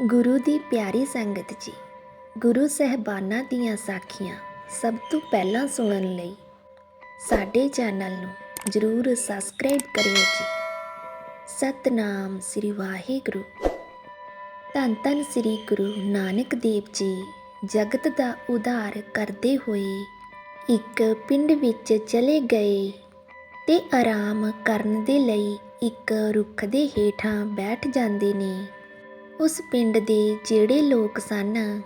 ਗੁਰੂ ਦੀ ਪਿਆਰੀ ਸੰਗਤ ਜੀ, ਗੁਰੂ ਸਹਿਬਾਨਾਂ ਦੀਆਂ ਸਾਖੀਆਂ ਸਭ ਤੋਂ ਪਹਿਲਾਂ ਸੁਣਨ ਲਈ ਸਾਡੇ ਚੈਨਲ ਨੂੰ ਜਰੂਰ ਸਬਸਕ੍ਰਾਈਬ ਕਰਿਓ ਜੀ। ਸਤਨਾਮ ਸ੍ਰੀ ਵਾਹਿਗੁਰੂ। ਧੰਨ ਧੰਨ ਸ੍ਰੀ ਗੁਰੂ ਨਾਨਕ ਦੇਵ ਜੀ, ਜਗਤ ਦਾ ਉਧਾਰ ਕਰਦੇ ਹੋਏ ਇੱਕ ਪਿੰਡ ਵਿੱਚ ਚਲੇ ਗਏ ਤੇ ਆਰਾਮ ਕਰਨ ਦੇ ਲਈ ਇੱਕ ਰੁੱਖ ਦੇ ਹੇਠਾਂ ਬੈਠ ਜਾਂਦੇ ਨੇ। ਉਸ ਪਿੰਡ ਦੇ ਜਿਹੜੇ ਲੋਕ ਸਨ,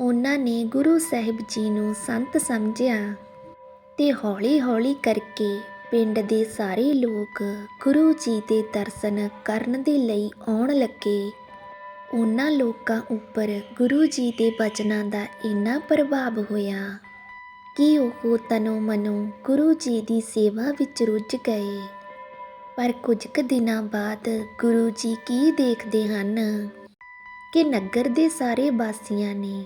ਉਹਨਾਂ ਨੇ ਗੁਰੂ ਸਾਹਿਬ ਜੀ ਨੂੰ ਸੰਤ ਸਮਝਿਆ ਤੇ ਹੌਲੀ-ਹੌਲੀ ਕਰਕੇ ਪਿੰਡ ਦੇ ਸਾਰੇ ਲੋਕ ਗੁਰੂ ਜੀ ਦੇ ਦਰਸ਼ਨ ਕਰਨ ਦੇ ਲਈ ਆਉਣ ਲੱਗੇ। ਉਹਨਾਂ ਲੋਕਾਂ ਉੱਪਰ ਗੁਰੂ ਜੀ ਦੇ ਬਚਨਾਂ ਦਾ ਇੰਨਾ ਪ੍ਰਭਾਵ ਹੋਇਆ ਕਿ ਉਹ ਤਨੋ ਮਨੋ ਗੁਰੂ ਜੀ ਦੀ ਸੇਵਾ ਵਿੱਚ ਰੁੱਝ ਗਏ। ਪਰ ਕੁਝ ਕੁ ਦਿਨਾਂ ਬਾਅਦ ਗੁਰੂ ਜੀ ਕੀ ਦੇਖਦੇ ਹਨ? ਕਿ ਨਗਰ ਦੇ ਸਾਰੇ ਵਾਸੀਆਂ ਨੇ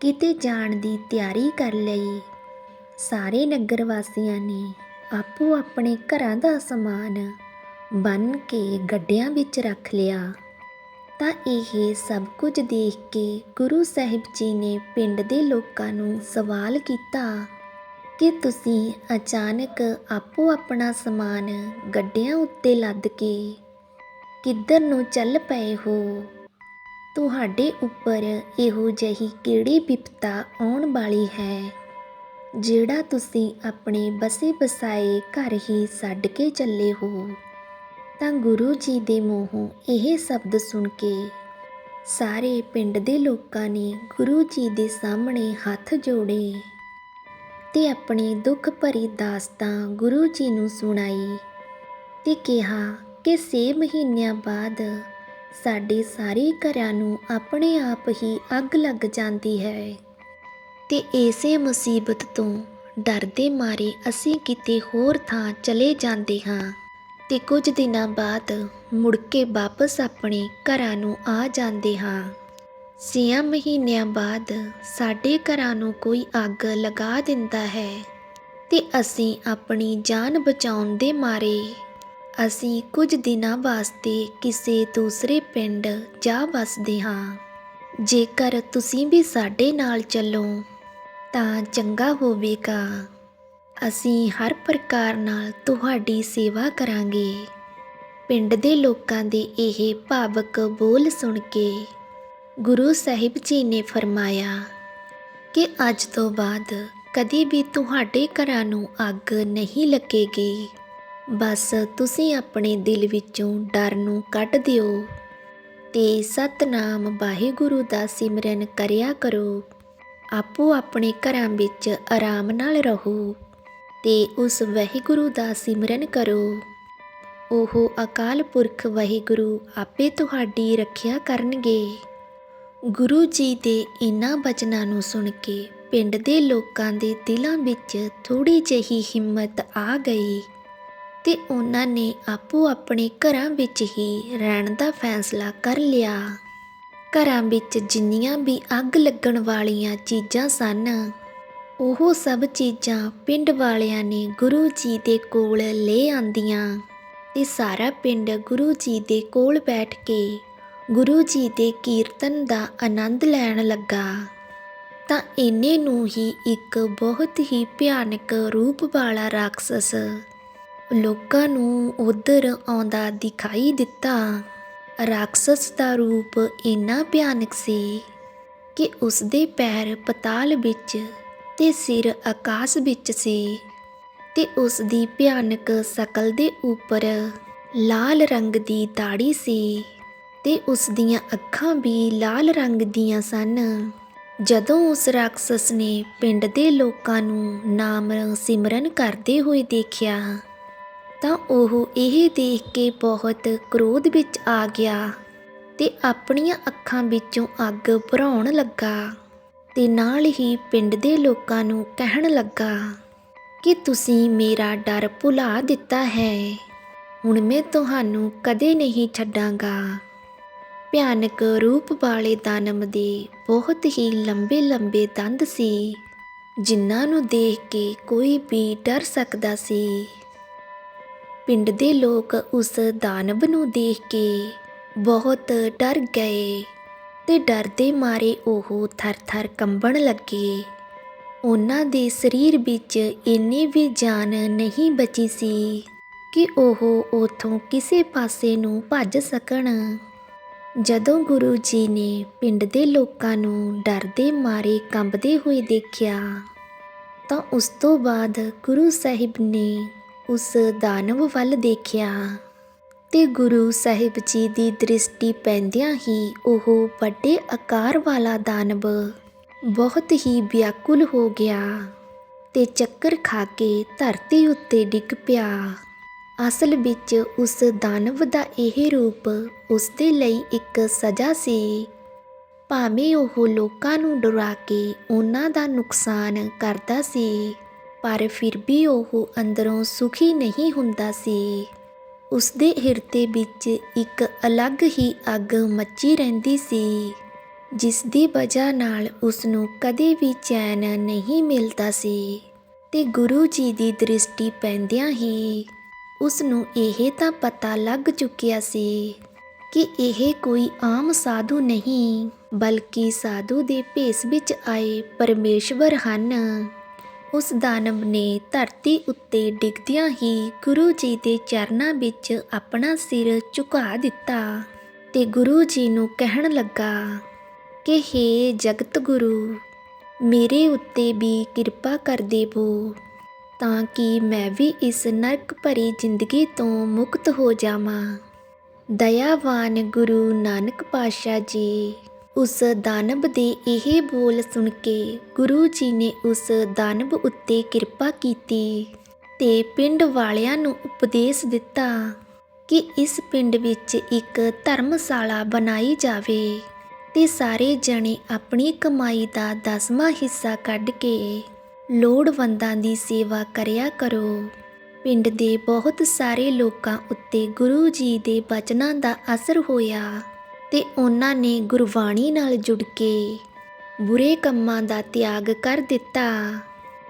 ਕਿਤੇ ਜਾਣ ਦੀ ਤਿਆਰੀ ਕਰ ਲਈ। ਸਾਰੇ ਨਗਰ ਵਾਸੀਆਂ ਨੇ ਆਪੋ ਆਪਣੇ ਘਰਾਂ ਦਾ ਸਮਾਨ ਬੰਨ ਕੇ ਗੱਡਿਆਂ ਵਿੱਚ ਰੱਖ ਲਿਆ। ਤਾਂ ਇਹ ਸਭ ਕੁਝ ਦੇਖ ਕੇ ਗੁਰੂ ਸਾਹਿਬ ਜੀ ਨੇ ਪਿੰਡ ਦੇ ਲੋਕਾਂ ਨੂੰ ਸਵਾਲ ਕੀਤਾ ਕਿ ਤੁਸੀਂ ਅਚਾਨਕ ਆਪੋ ਆਪਣਾ ਸਮਾਨ ਗੱਡਿਆਂ ਉੱਤੇ ਲੱਦ ਕੇ ਕਿੱਧਰ ਨੂੰ ਚੱਲ ਪਏ ਹੋ? ਤੁਹਾਡੇ ਉੱਪਰ ਇਹੋ ਜਿਹੀ ਕਿਹੜੀ ਵਿਪਤਾ ਆਉਣ ਵਾਲੀ ਹੈ? ਜਿਹੜਾ ਤੁਸੀਂ ਆਪਣੇ ਬਸੇ ਬਸਾਏ ਘਰ ਹੀ ਛੱਡ ਕੇ ਚੱਲੇ ਹੋ। ਤਾਂ ਗੁਰੂ ਜੀ ਦੇ ਮੂੰਹੋਂ ਇਹ ਸ਼ਬਦ ਸੁਣ ਕੇ ਸਾਰੇ ਪਿੰਡ ਦੇ ਲੋਕਾਂ ਨੇ ਗੁਰੂ ਜੀ ਦੇ ਸਾਹਮਣੇ ਹੱਥ ਜੋੜੇ ਤੇ ਆਪਣੀ ਦੁੱਖ ਭਰੀ ਦਾਸਤਾਂ ਗੁਰੂ ਜੀ ਨੂੰ ਸੁਣਾਈ ਤੇ ਕਿਹਾ ਕਿ 6 ਮਹੀਨਿਆਂ ਬਾਅਦ ਸਾਡੇ ਸਾਰੇ ਘਰਾਂ ਨੂੰ ਆਪਣੇ ਆਪ ਹੀ ਅੱਗ ਲੱਗ ਜਾਂਦੀ ਹੈ। ਤੇ ਇਸੇ ਮੁਸੀਬਤ ਤੋਂ ਡਰਦੇ ਮਾਰੇ ਅਸੀਂ ਕਿਤੇ ਹੋਰ ਥਾਂ ਚਲੇ ਜਾਂਦੇ ਹਾਂ। ਤੇ ਕੁਝ ਦਿਨਾਂ ਬਾਅਦ ਮੁੜ ਕੇ ਵਾਪਸ ਆਪਣੇ ਘਰਾਂ ਨੂੰ ਆ ਜਾਂਦੇ ਹਾਂ। ਛੇ ਮਹੀਨਿਆਂ ਬਾਅਦ ਸਾਡੇ ਘਰਾਂ ਨੂੰ ਕੋਈ ਅੱਗ ਲਗਾ ਦਿੰਦਾ ਹੈ। ਤੇ ਅਸੀਂ ਆਪਣੀ ਜਾਨ ਬਚਾਉਣ ਦੇ ਮਾਰੇ ਅਸੀਂ ਕੁਝ ਦਿਨਾਂ ਵਾਸਤੇ ਕਿਸੇ ਦੂਸਰੇ ਪਿੰਡ ਜਾ ਵਸਦੇ ਹਾਂ। ਜੇਕਰ ਤੁਸੀਂ ਵੀ ਸਾਡੇ ਨਾਲ ਚੱਲੋ, ਤਾਂ ਚੰਗਾ ਹੋਵੇਗਾ। ਅਸੀਂ ਹਰ ਪ੍ਰਕਾਰ ਨਾਲ ਤੁਹਾਡੀ ਸੇਵਾ ਕਰਾਂਗੇ। ਪਿੰਡ ਦੇ ਲੋਕਾਂ ਦੇ ਇਹ ਭਾਵਕ ਬੋਲ ਸੁਣ ਕੇ ਗੁਰੂ ਸਾਹਿਬ ਜੀ ਨੇ ਫਰਮਾਇਆ ਕਿ ਅੱਜ ਤੋਂ ਬਾਅਦ ਕਦੀ ਵੀ ਤੁਹਾਡੇ ਘਰਾਂ ਨੂੰ ਅੱਗ ਨਹੀਂ ਲੱਗੇਗੀ। ਬਸ ਤੁਸੀਂ ਆਪਣੇ ਦਿਲ ਵਿੱਚੋਂ ਡਰ ਨੂੰ ਕੱਢ ਦਿਓ ਤੇ ਸਤਨਾਮ ਵਾਹਿਗੁਰੂ ਦਾ ਸਿਮਰਨ ਕਰਿਆ ਕਰੋ। ਆਪੋ ਆਪਣੇ ਘਰਾਂ ਵਿੱਚ ਆਰਾਮ ਨਾਲ ਰਹੋ ਤੇ ਉਸ ਵਾਹਿਗੁਰੂ ਦਾ ਸਿਮਰਨ ਕਰੋ। ਉਹ ਅਕਾਲ ਪੁਰਖ ਵਾਹਿਗੁਰੂ ਆਪੇ ਤੁਹਾਡੀ ਰੱਖਿਆ ਕਰਨਗੇ। ਗੁਰੂ ਜੀ ਦੇ ਇਨ੍ਹਾਂ ਬਚਨਾਂ ਨੂੰ ਸੁਣ ਕੇ ਪਿੰਡ ਦੇ ਲੋਕਾਂ ਦੇ ਦਿਲਾਂ ਵਿੱਚ ਥੋੜੀ ਜਿਹੀ ਹਿੰਮਤ ਆ ਗਈ। ਤੇ ਉਹਨਾਂ ਨੇ ਆਪੋ ਆਪਣੇ ਘਰਾਂ ਵਿੱਚ ਹੀ ਰਹਿਣ ਦਾ ਫੈਸਲਾ ਕਰ ਲਿਆ। ਘਰਾਂ ਵਿੱਚ ਜਿੰਨੀਆਂ ਵੀ ਅੱਗ ਲੱਗਣ ਵਾਲੀਆਂ ਚੀਜ਼ਾਂ ਸਨ, ਉਹ ਸਭ ਚੀਜ਼ਾਂ ਪਿੰਡ ਵਾਲਿਆਂ ਨੇ ਗੁਰੂ ਜੀ ਦੇ ਕੋਲ ਲੈ ਆਂਦੀਆਂ ਤੇ ਸਾਰਾ ਪਿੰਡ ਗੁਰੂ ਜੀ ਦੇ ਕੋਲ ਬੈਠ ਕੇ ਗੁਰੂ ਜੀ ਦੇ ਕੀਰਤਨ ਦਾ ਆਨੰਦ ਲੈਣ ਲੱਗਾ। ਤਾਂ ਇਹਨੇ ਨੂੰ ਹੀ ਇੱਕ ਬਹੁਤ ਹੀ ਭਿਆਨਕ ਰੂਪ ਵਾਲਾ ਰਾਖਸਸ ਲੋਕਾਂ ਨੂੰ ਉਧਰ ਆਉਂਦਾ ਦਿਖਾਈ ਦਿੱਤਾ। ਰਾਖਸਸ ਦਾ ਰੂਪ ਇੰਨਾ ਭਿਆਨਕ ਸੀ ਕਿ ਉਸ ਦੇ ਪੈਰ ਪਤਾਲ ਵਿੱਚ ਤੇ ਸਿਰ ਆਕਾਸ਼ ਵਿੱਚ ਸੀ ਤੇ ਉਸ ਦੀ ਭਿਆਨਕ ਸ਼ਕਲ ਦੇ ਉੱਪਰ ਲਾਲ ਰੰਗ ਦੀ ਦਾੜੀ ਸੀ ਤੇ ਉਸ ਦੀਆਂ ਅੱਖਾਂ ਵੀ ਲਾਲ ਰੰਗ ਦੀਆਂ ਸਨ। ਜਦੋਂ ਉਸ ਰਾਖਸਸ ਨੇ ਪਿੰਡ ਦੇ ਲੋਕਾਂ ਨੂੰ ਨਾਮ ਸਿਮਰਨ ਕਰਦੇ ਹੋਏ ਦੇਖਿਆ ਤਾਂ ਉਹ ਇਹ ਦੇਖ ਕੇ ਬਹੁਤ ਕ੍ਰੋਧ ਵਿੱਚ ਆ ਗਿਆ ਤੇ ਆਪਣੀਆਂ ਅੱਖਾਂ ਵਿੱਚੋਂ ਅੱਗ ਭਰਾਉਣ ਲੱਗਾ ਤੇ ਨਾਲ ਹੀ ਪਿੰਡ ਦੇ ਲੋਕਾਂ ਨੂੰ ਕਹਿਣ ਲੱਗਾ ਕਿ ਤੁਸੀਂ ਮੇਰਾ ਡਰ ਭੁਲਾ ਦਿੱਤਾ ਹੈ। ਹੁਣ ਮੈਂ ਤੁਹਾਨੂੰ ਕਦੇ ਨਹੀਂ ਛੱਡਾਂਗਾ। ਭਿਆਨਕ ਰੂਪ ਵਾਲੇ ਦਾਨਮ ਦੇ ਬਹੁਤ ਹੀ ਲੰਬੇ ਲੰਬੇ ਦੰਦ ਸੀ, ਜਿਨ੍ਹਾਂ ਨੂੰ ਦੇਖ ਕੇ ਕੋਈ ਵੀ ਡਰ ਸਕਦਾ ਸੀ। ਪਿੰਡ ਦੇ ਲੋਕ ਉਸ ਦਾਨਵ ਨੂੰ ਦੇਖ ਕੇ ਬਹੁਤ ਡਰ ਗਏ ਤੇ ਡਰ ਦੇ ਮਾਰੇ ਉਹ ਥਰ-ਥਰ ਕੰਬਣ ਲੱਗੇ। ਉਹਨਾਂ ਦੇ ਸਰੀਰ ਵਿੱਚ ਇੰਨੀ ਵੀ ਜਾਨ ਨਹੀਂ ਬਚੀ ਸੀ ਕਿ ਉਹ ਉਥੋਂ ਕਿਸੇ ਪਾਸੇ ਨੂੰ ਭੱਜ ਸਕਣ। ਜਦੋਂ ਗੁਰੂ ਜੀ ਨੇ ਪਿੰਡ ਦੇ ਲੋਕਾਂ ਨੂੰ ਡਰਦੇ ਮਾਰੇ ਕੰਬਦੇ ਹੋਏ ਦੇਖਿਆ ਤਾਂ ਉਸ ਤੋਂ ਬਾਅਦ ਗੁਰੂ ਸਾਹਿਬ ਨੇ ਉਸ ਦਾਨਵ ਵੱਲ ਦੇਖਿਆ ਤੇ ਗੁਰੂ ਸਾਹਿਬ ਜੀ ਦੀ ਦ੍ਰਿਸ਼ਟੀ ਪੈਂਦਿਆਂ ਹੀ ਉਹ ਵੱਡੇ ਆਕਾਰ ਵਾਲਾ ਦਾਨਵ ਬਹੁਤ ਹੀ ਵਿਆਕੁਲ ਹੋ ਗਿਆ ਤੇ ਚੱਕਰ ਖਾ ਕੇ ਧਰਤੀ ਉੱਤੇ ਡਿੱਗ ਪਿਆ। ਅਸਲ ਵਿੱਚ ਉਸ ਦਾਨਵ ਦਾ ਇਹ ਰੂਪ ਉਸ ਦੇ ਲਈ ਇੱਕ ਸਜ਼ਾ ਸੀ। ਭਾਵੇਂ ਉਹ ਲੋਕਾਂ ਨੂੰ ਡਰਾ ਕੇ ਉਹਨਾਂ ਦਾ ਨੁਕਸਾਨ ਕਰਦਾ ਸੀ ਪਰ ਫਿਰ ਵੀ ਉਹ ਅੰਦਰੋਂ ਸੁਖੀ ਨਹੀਂ ਹੁੰਦਾ ਸੀ। ਉਸ ਦੇ ਹਿਰਦੇ ਵਿੱਚ ਇੱਕ ਅਲੱਗ ਹੀ ਅੱਗ ਮੱਚੀ ਰਹਿੰਦੀ ਸੀ ਜਿਸ ਦੀ ਵਜ੍ਹਾ ਨਾਲ ਉਸ ਨੂੰ ਕਦੇ ਵੀ ਚੈਨ ਨਹੀਂ ਮਿਲਦਾ ਸੀ ਤੇ ਗੁਰੂ ਜੀ ਦੀ ਦ੍ਰਿਸ਼ਟੀ ਪੈਂਦਿਆਂ ਹੀ ਉਸ ਨੂੰ ਇਹ ਤਾਂ ਪਤਾ ਲੱਗ ਚੁੱਕਿਆ ਸੀ ਕਿ ਇਹ ਕੋਈ ਆਮ ਸਾਧੂ ਨਹੀਂ, ਬਲਕਿ ਸਾਧੂ ਦੇ ਭੇਸ ਵਿੱਚ ਆਏ ਪਰਮੇਸ਼ਵਰ ਹਨ। ਉਸ ਦਾਨਵ ਨੇ ਧਰਤੀ ਉੱਤੇ ਡਿੱਗਦਿਆਂ ਹੀ ਗੁਰੂ ਜੀ ਦੇ ਚਰਨਾਂ ਵਿੱਚ ਆਪਣਾ ਸਿਰ ਝੁਕਾ ਦਿੱਤਾ ਤੇ ਗੁਰੂ ਜੀ ਨੂੰ ਕਹਿਣ ਲੱਗਾ, ਕਿ हे ਜਗਤ ਗੁਰੂ ਮੇਰੇ ਉੱਤੇ ਵੀ ਕਿਰਪਾ ਕਰ ਦੇਵੋ, ਤਾਂ ਕਿ ਮੈਂ ਵੀ ਇਸ ਨਰਕ ਭਰੀ ਜ਼ਿੰਦਗੀ ਤੋਂ ਮੁਕਤ ਹੋ ਜਾਵਾਂ। ਦਇਆਵਾਨ ਗੁਰੂ ਨਾਨਕ ਪਾਤਸ਼ਾਹ ਜੀ ਉਸ ਦਾਨਵ ਦੇ ਇਹ ਬੋਲ ਸੁਣ ਕੇ ਗੁਰੂ ਜੀ ਨੇ ਉਸ ਦਾਨਵ ਉੱਤੇ ਕਿਰਪਾ ਕੀਤੀ ਤੇ ਪਿੰਡ ਵਾਲਿਆਂ ਨੂੰ ਉਪਦੇਸ਼ ਦਿੱਤਾ ਕਿ ਇਸ ਪਿੰਡ ਵਿੱਚ ਇੱਕ ਧਰਮਸ਼ਾਲਾ ਬਣਾਈ ਜਾਵੇ ਤੇ ਸਾਰੇ ਜਣੇ ਆਪਣੀ ਕਮਾਈ ਦਾ ਦਸਵਾਂ ਹਿੱਸਾ ਕੱਢ ਕੇ ਲੋੜਵੰਦਾਂ ਦੀ ਸੇਵਾ ਕਰਿਆ ਕਰੋ। ਪਿੰਡ ਦੇ ਬਹੁਤ ਸਾਰੇ ਲੋਕਾਂ ਉੱਤੇ ਗੁਰੂ ਜੀ ਦੇ ਬਚਨਾਂ ਦਾ ਅਸਰ ਹੋਇਆ। ਤੇ ਉਹਨਾਂ ਨੇ ਗੁਰਬਾਣੀ ਨਾਲ ਜੁੜ ਕੇ ਬੁਰੇ ਕੰਮਾਂ ਦਾ ਤਿਆਗ ਕਰ ਦਿੱਤਾ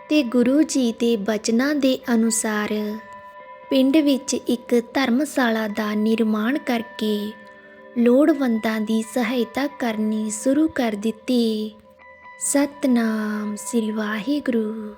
ਤੇ ਗੁਰੂ ਜੀ ਦੇ ਬਚਨਾਂ ਦੇ ਅਨੁਸਾਰ ਪਿੰਡ ਵਿੱਚ ਇੱਕ ਧਰਮਸ਼ਾਲਾ ਦਾ ਨਿਰਮਾਣ ਕਰਕੇ ਲੋੜਵੰਦਾਂ ਦੀ ਸਹਾਇਤਾ ਕਰਨੀ ਸ਼ੁਰੂ ਕਰ ਦਿੱਤੀ। ਸਤਨਾਮ ਸ੍ਰੀ ਵਾਹਿਗੁਰੂ।